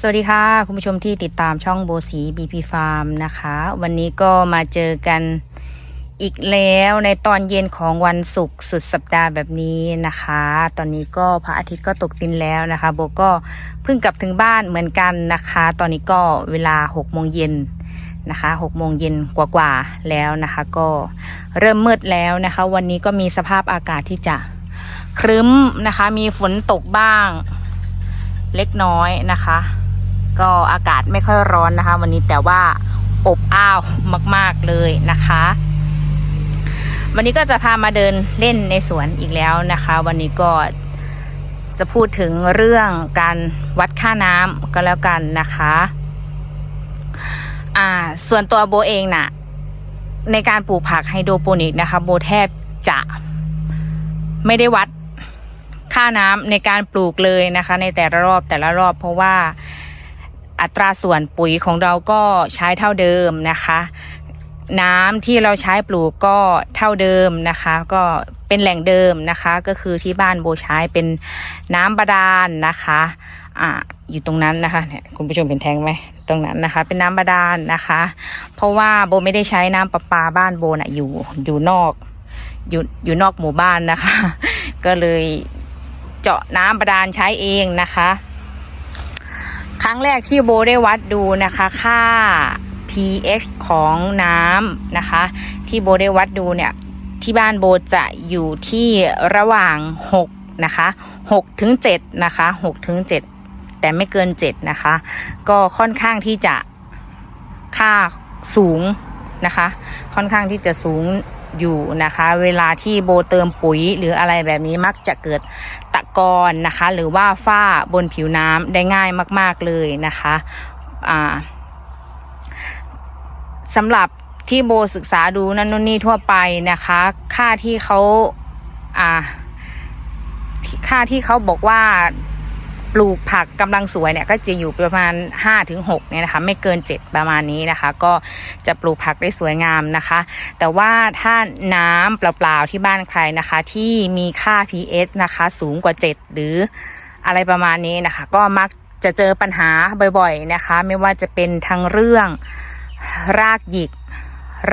สวัสดีค่ะ คุณผู้ชมที่ติดตามช่องโบสีบีพีฟาร์มนะคะ วันนี้ก็มาเจอกันอีกแล้วในตอนเย็นของวันศุกร์สุดสัปดาห์แบบนี้นะคะ ตอนนี้ก็พระอาทิตย์ก็ตกดินแล้วนะคะ โบก็เพิ่งกลับถึงบ้านเหมือนกันนะคะ ตอนนี้ก็เวลาหกโมงเย็นนะคะหกโมงเย็นกว่าๆแล้วนะคะ ก็เริ่มมืดแล้วนะคะ วันนี้ก็มีสภาพอากาศที่จะครึ้มนะคะ มีฝนตกบ้างเล็กน้อยนะคะ ก็อากาศไม่ค่อยร้อนนะคะ วันนี้แต่ว่าอบอ้าวมาก ๆเลยนะคะ วันนี้ก็จะพามาเดินเล่นในสวนอีกแล้วนะคะ วันนี้ก็จะพูดถึงเรื่องการวัดค่าน้ำก็แล้วกันนะคะอ่าส่วนตัวโบเองน่ะ ในการปลูกผักไฮโดรโปนิกนะคะ โบแทบจะไม่ได้วัดค่าน้ำในการปลูกเลยนะคะ ในแต่ละรอบแต่ละรอบเพราะว่า อัตราส่วนปุ๋ยของเราก็ใช้เท่าเดิมนะคะ น้ำที่เราใช้ปลูกก็เท่าเดิมนะคะ ก็เป็นแหล่งเดิมนะคะ ก็คือที่บ้านโบใช้เป็นน้ำบาดาลนะคะอ่าอยู่ตรงนั้นนะคะเนี่ยคุณผู้ชมเป็นแทงไหมตรงนั้นนะคะ เป็นน้ำบาดาลนะคะ เพราะว่าโบไม่ได้ใช้น้ำประปาบ้านโบน่ะอยู่อยู่นอกอยู่อยู่นอกหมู่บ้านนะคะ ก็เลยเจาะน้ำบาดาลใช้เองนะคะ รั้งแรกที่โบได้วัดดูนะคะค่า pH ของน้ำนะคะ ที่โบได้วัดดูเนี่ยที่บ้านโบจะอยู่ที่ระหว่าง 6 นะคะ6ถึง7นะคะ6ถึง7แต่ไม่เกิน 7 นะคะ ก็ค่อนข้างที่จะค่าสูงนะคะ ค่อนข้างที่จะสูงอยู่นะคะ เวลาที่โบเติมปุ๋ยหรืออะไรแบบนี้มักจะเกิดตะ กรนะคะ หรือว่าฝ้าบนผิวน้ำได้ง่ายมาก ๆเลยนะคะสำหรับที่โบศึกษาดูนั่นนู่นนี่ทั่วไปนะคะ ค่าที่เขาอ่าค่าที่เขาบอกว่า ลูกผักกำลังสวยเนี่ยก็จะอยู่ประมาณ5ถึง6เนี่ยนะคะไม่เกิน 7 ประมาณนี้นะคะ ก็จะปลูกผักได้สวยงามนะคะ แต่ว่าถ้าน้ำเปล่าๆที่บ้านใครนะคะ ที่มีค่า pH นะคะ สูงกว่า 7 หรืออะไรประมาณนี้นะคะ ก็มักจะเจอปัญหาบ่อยๆนะคะ ไม่ว่าจะเป็นทั้งเรื่องรากหยิก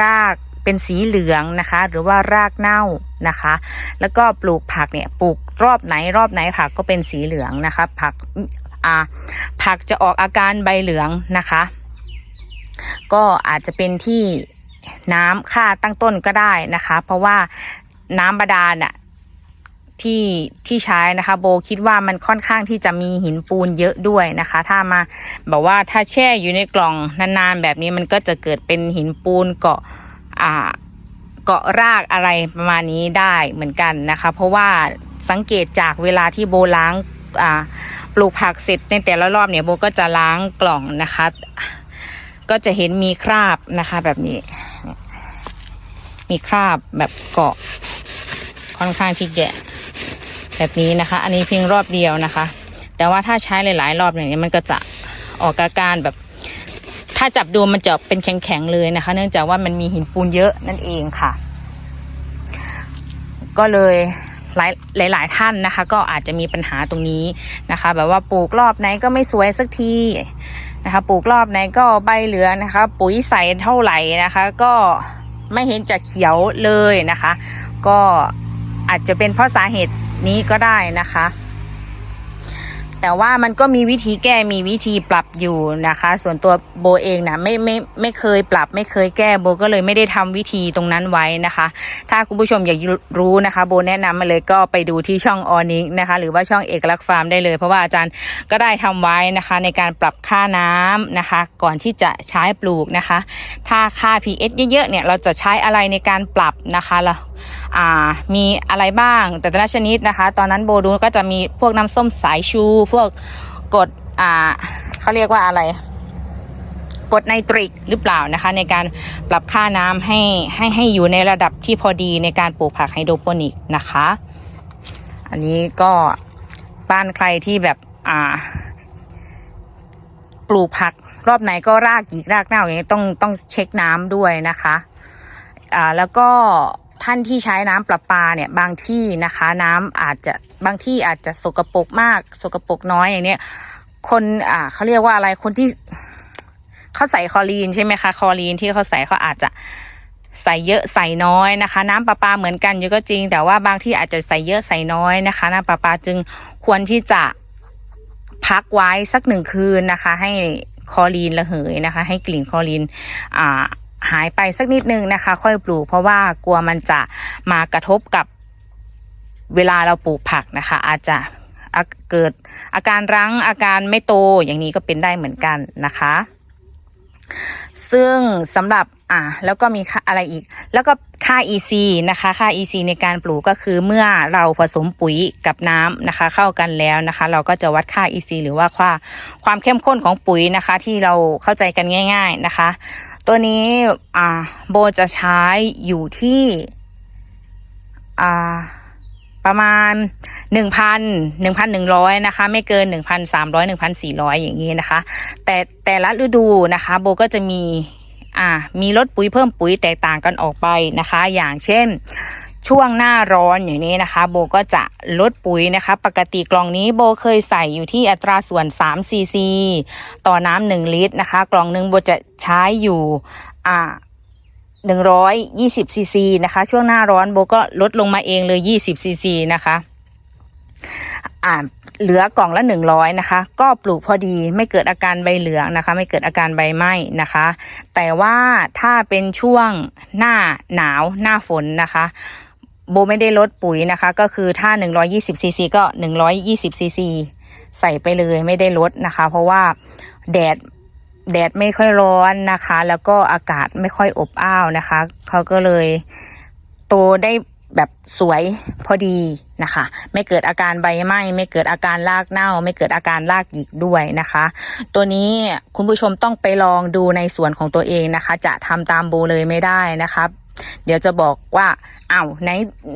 ราก เป็นสีเหลืองนะคะ หรือว่ารากเน่านะคะ แล้วก็ปลูกผักเนี่ยปลูกรอบไหนรอบไหนผักก็เป็นสีเหลืองนะคะ ผักอ่าผักจะออกอาการใบเหลืองนะคะ ก็อาจจะเป็นที่น้ำค่าตั้งต้นก็ได้นะคะ เพราะว่าน้ำบาดาลน่ะที่ที่ใช้นะคะ โบคิดว่ามันค่อนข้างที่จะมีหินปูนเยอะด้วยนะคะ ถ้ามาบอกว่าถ้าแช่อยู่ในกล่องนานๆแบบนี้มันก็จะเกิดเป็นหินปูนเกาะ อ่าเกาะรากอะไรประมาณนี้ได้เหมือนกันนะคะ เพราะว่าสังเกตจากเวลาที่โบล้างอ่าปลูกผักเสร็จในแต่ละรอบเนี่ยโบก็จะล้างกล่องนะคะ ก็จะเห็นมีคราบนะคะแบบนี้ มีคราบแบบเกาะค่อนข้างที่แกะแบบนี้นะคะ อันนี้เพียงรอบเดียวนะคะ แต่ว่าถ้าใช้หลาย ๆ รอบอย่างนี้มันก็จะออกอาการแบบ ถ้าจับดูมันจะเป็นแข็งๆเลยนะคะ เนื่องจากว่ามันมีหินปูนเยอะนั่นเองค่ะ ก็เลยหลายหลายท่านนะคะ ก็อาจจะมีปัญหาตรงนี้นะคะ แบบว่าปลูกรอบไหนก็ไม่สวยสักทีนะคะปลูกรอบไหนก็ใบเหลืองนะคะ ปุ๋ยใส่เท่าไหร่นะคะ ก็ไม่เห็นจะเขียวเลยนะคะ ก็อาจจะเป็นเพราะสาเหตุนี้ก็ได้นะคะ แต่ว่ามันก็มีวิธีแก้มีวิธีปรับอยู่นะคะ ส่วนตัวโบเองนะไม่ไม่ไม่เคยปรับ ไม่เคยแก้โบก็เลยไม่ได้ทำวิธีตรงนั้นไว้นะคะ ถ้าคุณผู้ชมอยากรู้นะคะ โบแนะนำมาเลยก็ไปดูที่ช่องออนิกนะคะ หรือว่าช่องเอกลักษณ์ฟาร์มได้เลย เพราะว่าอาจารย์ก็ได้ทำไว้นะคะในการปรับค่าน้ำนะคะ ก่อนที่จะใช้ปลูกนะคะ ถ้าค่า pH เยอะๆเนี่ยเราจะใช้อะไรในการปรับนะคะล่ะ อ่ามีอะไรบ้าง แต่ละชนิดนะคะ ตอนนั้นโบดูก็จะมีพวกน้ำส้มสายชู พวกกดอ่าเขาเรียกว่าอะไรกดไนตริกหรือเปล่านะคะ ในการปรับค่าน้ำให้ให้ให้อยู่ในระดับที่พอดีในการปลูกผักไฮโดรโปนิกนะคะ อันนี้ก็บ้านใครที่แบบอ่า ปลูกผักรอบไหนก็รากหยิกรากเน่าอย่างนี้ต้องต้องเช็คน้ำด้วยนะคะ อ่าแล้วก็ ท่านที่ใช้น้ำประปาเนี่ยบางที่นะคะ น้ำอาจจะบางที่อาจจะสกปรกมาก สกปรกน้อยอย่างเนี้ยคนอ่าเขาเรียกว่าอะไรคนที่เขาใส่คอรีนใช่ไหมคะคอรีนที่เขาใส่เขาอาจจะใส่เยอะใส่น้อยนะคะ น้ำประปาเหมือนกันอยู่ก็จริง แต่ว่าบางที่อาจจะใส่เยอะใส่น้อยนะคะ น้ำประปาจึงควรที่จะพักไว้สักหนึ่งคืนนะคะ ให้คอรีนระเหยนะคะ ให้กลิ่นคอรีนอ่า หายไปสักนิดนึงนะคะ ค่อยปลูกเพราะว่ากลัวมันจะมากระทบกับเวลาเราปลูกผักนะคะ อาจจะเกิดอาการรั้งอาการไม่โตอย่างนี้ก็เป็นได้เหมือนกันนะคะ ซึ่งสำหรับอ่าแล้วก็มีอะไรอีก แล้วก็ค่า EC นะคะ ค่า EC ในการปลูกก็คือเมื่อเราผสมปุ๋ยกับน้ำนะคะ เข้ากันแล้วนะคะ เราก็จะวัดค่า EC หรือว่าค่าความเข้มข้นของปุ๋ยนะคะ ที่เราเข้าใจกันง่าย ๆนะคะ ตัวนี้อ่าโบจะใช้อยู่ที่อ่าประมาณหนึ่งพันหนึ่งพันหนึ่งร้อยนะคะ ไม่เกินหนึ่งพันสามร้อยหนึ่งพันสี่ร้อยอย่างนี้นะคะ แต่แต่ละฤดูนะคะ โบก็จะมีอ่ามีลดปุ๋ยเพิ่มปุ๋ยแตกต่างกันออกไปนะคะ อย่างเช่น ช่วงหน้าร้อนอย่างนี้นะคะ โบก็จะลดปุ๋ยนะคะ ปกติกล่องนี้โบเคยใส่อยู่ที่อัตราส่วน3ซีซีต่อน้ำหนึ่งลิตรนะคะ กล่องหนึ่งโบจะใช้อยู่อ่าหนึ่งร้อยยี่สิบซีซีนะคะ ช่วงหน้าร้อนโบก็ลดลงมาเองเลยยี่สิบซีซีนะคะอ่าเหลือกล่องละหนึ่งร้อยนะคะ ก็ปลูกพอดีไม่เกิดอาการใบเหลืองนะคะ ไม่เกิดอาการใบไหม้นะคะ แต่ว่าถ้าเป็นช่วงหน้าหนาวหน้าฝนนะคะ โบไม่ได้ลดปุ๋ยนะคะ ก็คือถ้า 120ซีซีก็ 120ซีซีใส่ไปเลยไม่ได้ลดนะคะ เพราะว่าแดดแดดไม่ค่อยร้อนนะคะ แล้วก็อากาศไม่ค่อยอบอ้าวนะคะเขาก็เลยโตได้แบบสวยพอดีนะคะ ไม่เกิดอาการใบไหม้ไม่เกิดอาการรากเน่า ไม่เกิดอาการรากหยิกด้วยนะคะ ตัวนี้คุณผู้ชมต้องไปลองดูในสวนของตัวเองนะคะ จะทำตามโบเลยไม่ได้นะคะ เดี๋ยวจะบอกว่าอ้าวใน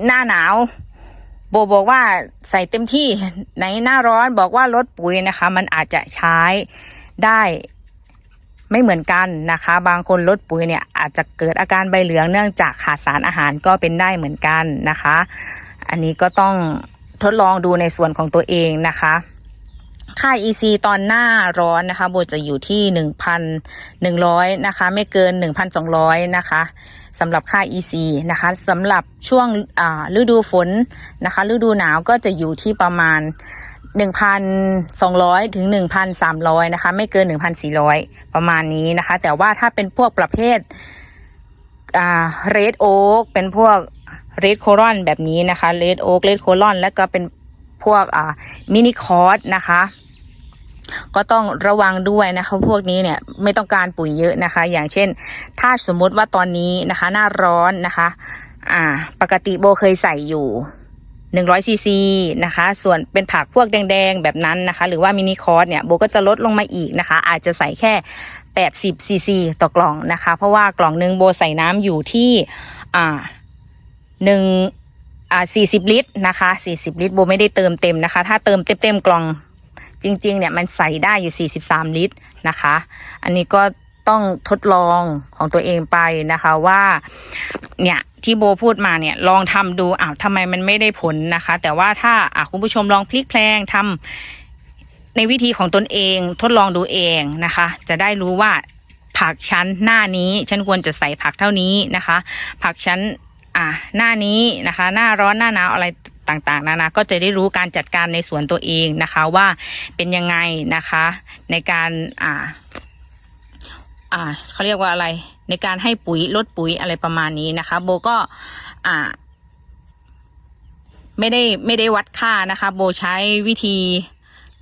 หน้าหนาวโบบอกว่าใส่เต็มที่ในหน้าร้อนบอกว่าลดปุ๋ยนะคะ มันอาจจะใช้ได้ไม่เหมือนกันนะคะ บางคนลดปุ๋ยเนี่ยอาจจะเกิดอาการใบเหลืองเนื่องจากขาดสารอาหารก็เป็นได้เหมือนกันนะคะ อันนี้ก็ต้องทดลองดูในส่วนของตัวเองนะคะ ค่า EC ตอนหน้าร้อนนะคะโบจะอยู่ที่ 1,100 นะคะ ไม่เกิน 1,200 นะคะ สำหรับค่า EC นะคะสำหรับช่วงฤดูฝนนะคะ ฤดูหนาวก็จะอยู่ที่ประมาณ 1,200 ถึง 1,300 นะคะ ไม่เกิน 1,400 ประมาณนี้นะคะ แต่ว่าถ้าเป็นพวกประเภทเรดโอ๊กเป็นพวกเรดโครอนแบบนี้นะคะเรดโอ๊กเรดโครอน แล้วก็เป็นพวกมินิคอร์สนะคะ ก็ต้องระวังด้วยนะคะพวกนี้เนี่ยไม่ต้องการปุ๋ยเยอะนะคะ อย่างเช่น ถ้าสมมติว่าตอนนี้นะคะ หน้าร้อนนะคะ อ่า ปกติโบเคยใส่อยู่หนึ่งร้อยซีซีนะคะ ส่วนเป็นผักพวกแดงๆ แบบนั้นนะคะ หรือว่ามินิคอร์สเนี่ยโบก็จะลดลงมาอีกนะคะ อาจจะใส่แค่แปดสิบซีซีต่อกล่องนะคะ เพราะว่ากล่องหนึ่งโบใส่น้ำอยู่ที่อ่าหนึ่งอ่าสี่สิบลิตรนะคะสี่สิบลิตรโบไม่ได้เติมเต็มนะคะ ถ้าเติมเต็มเต็มๆกล่อง จริงๆเนี่ยมันใส่ได้อยู่ 43 ลิตรนะคะ อันนี้ก็ต้องทดลองของตัวเองไปนะคะว่าเนี่ยที่โบพูดมาเนี่ยลองทำดูอ้าวทำไมมันไม่ได้ผลนะคะ แต่ว่าถ้าอะคุณผู้ชมลองพลิกแพลงทำในวิธีของตนเองทดลองดูเองนะคะ จะได้รู้ว่าผักชั้นหน้านี้ฉันควรจะใส่ผักเท่านี้นะคะ ผักชั้นอะหน้านี้นะคะ หน้าร้อนหน้าหนาวอะไร ต่างๆนานาก็จะได้รู้การจัดการในสวนตัวเองนะคะว่าเป็นยังไงนะคะในการอ่าอ่าเขาเรียกว่าอะไรในการให้ปุ๋ยลดปุ๋ยอะไรประมาณนี้นะคะ โบก็อ่าไม่ได้ไม่ได้วัดค่านะคะ โบใช้วิธี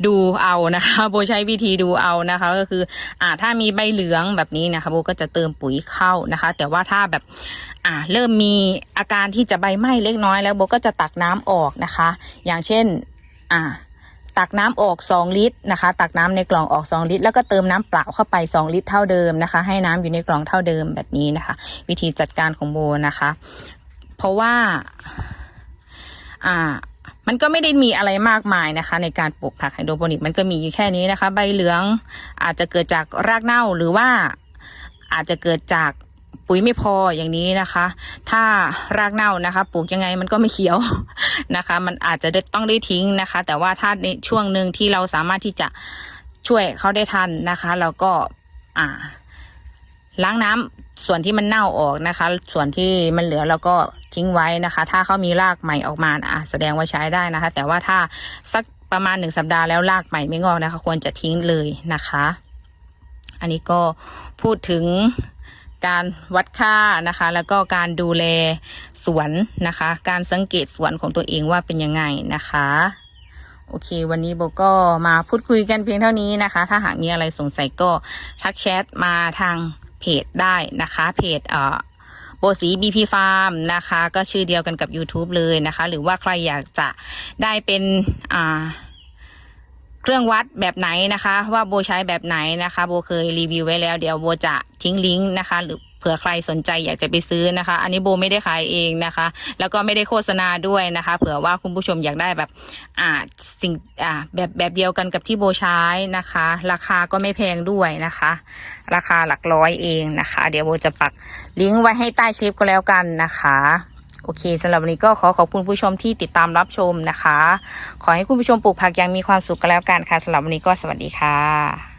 ดูเอานะคะโบใช้วิธีดูเอานะคะ ก็คืออ่าถ้ามีใบเหลืองแบบนี้นะคะโบก็จะเติมปุ๋ยเข้านะคะ แต่ว่าถ้าแบบอ่าเริ่มมีอาการที่จะใบไหม้เล็กน้อยแล้วโบก็จะตักน้ำออกนะคะ อย่างเช่นอ่าตักน้ำออก 2 ลิตรนะคะ ตักน้ำในกล่องออก 2 ลิตร แล้วก็เติมน้ำเปล่าเข้าไป 2 ลิตรเท่าเดิมนะคะ ให้น้ำอยู่ในกล่องเท่าเดิมแบบนี้นะคะ วิธีจัดการของโบนะคะ เพราะว่า อ่า มันก็ไม่ได้มีอะไรมากมายนะคะ ในการปลูกผักไฮโดรโปนิกมันก็มีอยู่แค่นี้นะคะ ใบเหลืองอาจจะเกิดจากรากเน่าหรือว่าอาจจะเกิดจากปุ๋ยไม่พออย่างนี้นะคะ ถ้ารากเน่านะคะ ปลูกยังไงมันก็ไม่เขียวนะคะ มันอาจจะต้องได้ทิ้งนะคะ แต่ว่าถ้าในช่วงหนึ่งที่เราสามารถที่จะช่วยเขาได้ทันนะคะแล้วก็อ่า ล้างน้ำส่วนที่มันเน่าออกนะคะ ส่วนที่มันเหลือเราก็ ทิ้งไว้นะคะ ถ้าเขามีรากใหม่ออกมาอะแสดงว่าใช้ได้นะคะ แต่ว่าถ้าสักประมาณหนึ่งสัปดาห์แล้วรากใหม่ไม่งอกนะคะ ควรจะทิ้งเลยนะคะ อันนี้ก็พูดถึงการวัดค่านะคะ แล้วก็การดูแลสวนนะคะ การสังเกตสวนของตัวเองว่าเป็นยังไงนะคะ โอเค วันนี้โบก็มาพูดคุยกันเพียงเท่านี้นะคะ ถ้าหากมีอะไรสงสัยก็ทักแชทมาทางเพจได้นะคะ เพจเอ่อ โบสี BP Farm นะคะ ก็ชื่อเดียวกันกับ YouTube เลยนะคะ หรือว่าใครอยากจะได้เป็นอ่าเครื่องวัดแบบไหนนะคะ ว่าโบใช้แบบไหนนะคะ โบเคยรีวิวไว้แล้ว เดี๋ยวโบจะทิ้งลิงก์นะคะ หรือเผื่อใครสนใจอยากจะไปซื้อนะคะ อันนี้โบไม่ได้ขายเองนะคะ แล้วก็ไม่ได้โฆษณาด้วยนะคะ เผื่อว่าคุณผู้ชมอยากได้แบบอ่าสิ่งอ่าแบบแบบเดียวกันกับที่โบใช้นะคะ ราคาก็ไม่แพงด้วยนะคะ ราคาหลักร้อยเองนะคะ เดี๋ยวโบจะปักลิงก์ไว้ให้ใต้คลิปก็แล้วกันนะคะโอเคสำหรับวันนี้ก็ขอขอบคุณผู้ชมที่ติดตามรับชมนะคะ ขอให้คุณผู้ชมปลูกผักอย่างมีความสุขกันแล้วกันค่ะสำหรับวันนี้ก็สวัสดีค่ะ